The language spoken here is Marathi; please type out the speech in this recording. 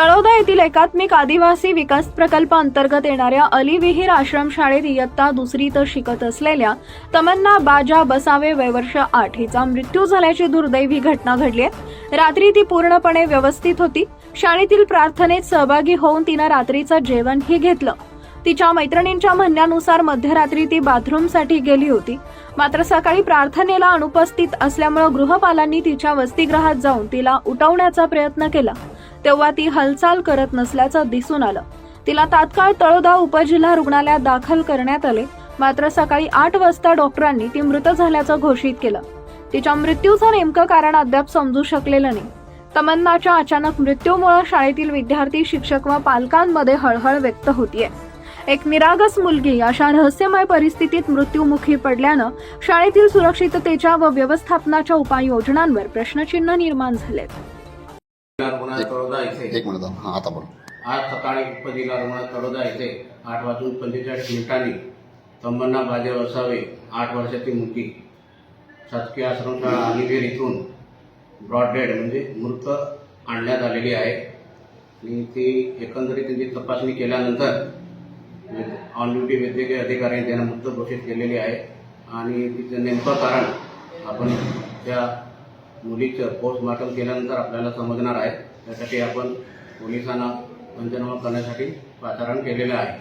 तळोदा येथील एकात्मिक आदिवासी विकास प्रकल्प अंतर्गत येणाऱ्या अली विहीर आश्रमशाळेत इयत्ता दुसरीत शिकत असलेल्या तमन्ना बाजा बसावे वयवर्ष आठ हिचा मृत्यू झाल्याची दुर्दैवी घटना घडली आहे. रात्री ती पूर्णपणे व्यवस्थित होती. शाळेतील प्रार्थनेत सहभागी होऊन तिनं रात्रीचं जेवणही घेतलं. तिच्या मैत्रिणींच्या म्हणण्यानुसार मध्यरात्री ती बाथरूमसाठी गेली होती. मात्र सकाळी प्रार्थनेला अनुपस्थित असल्यामुळे गृहपालांनी तिच्या वसतिगृहात जाऊन तिला उठवण्याचा प्रयत्न केला. तेव्हा ती हालचाल करत नसल्याचं दिसून आलं. तिला तात्काळ तळोदा उपजिल्हा रुग्णालयात दाखल करण्यात आले. मात्र सकाळी आठ वाजता डॉक्टरांनी ती मृत झाल्याचं घोषित केलं. तिच्या मृत्यूचं नेमकं कारण अद्याप समजू शकलेलं नाही. तमन्नाच्या अचानक मृत्यूमुळे शाळेतील विद्यार्थी शिक्षक व पालकांमध्ये हळहळ व्यक्त होतीये. एक निरागस मुलगी अशा रहस्यमय परिस्थितीत मृत्यूमुखी पडल्यानं शाळेतील सुरक्षिततेच्या व व्यवस्थापनाच्या उपाययोजनांवर प्रश्नचिन्ह निर्माण झालेत. तळोदा येथे एक मिनिट हां आता बोल. आज सकाळी उपजिल्हा रुग्णालय तळोदा येथे आठ वाजून पंचेचाळीस मिनिटांनी तंबन्ना बाजे वसावे आठ वर्षाची मुलगी. शासकीय आश्रमशाळा अलिवेर इथून ब्रॉडडेड म्हणजे मृत आणण्यात आलेली आहे. आणि ती एकंदरीत त्यांची तपासणी केल्यानंतर ऑन ड्युटी वैद्यकीय अधिकाऱ्यांनी त्यांना मृत घोषित केलेली आहे. आणि तिचं नेमकं कारण आपण त्या मुलीचं पोस्टमॉर्टम केल्यानंतर आपल्याला समजणार आहे. त्यासाठी आपण पोलिसांना पंचनामा करण्यासाठी पाचारण केलेलं आहे.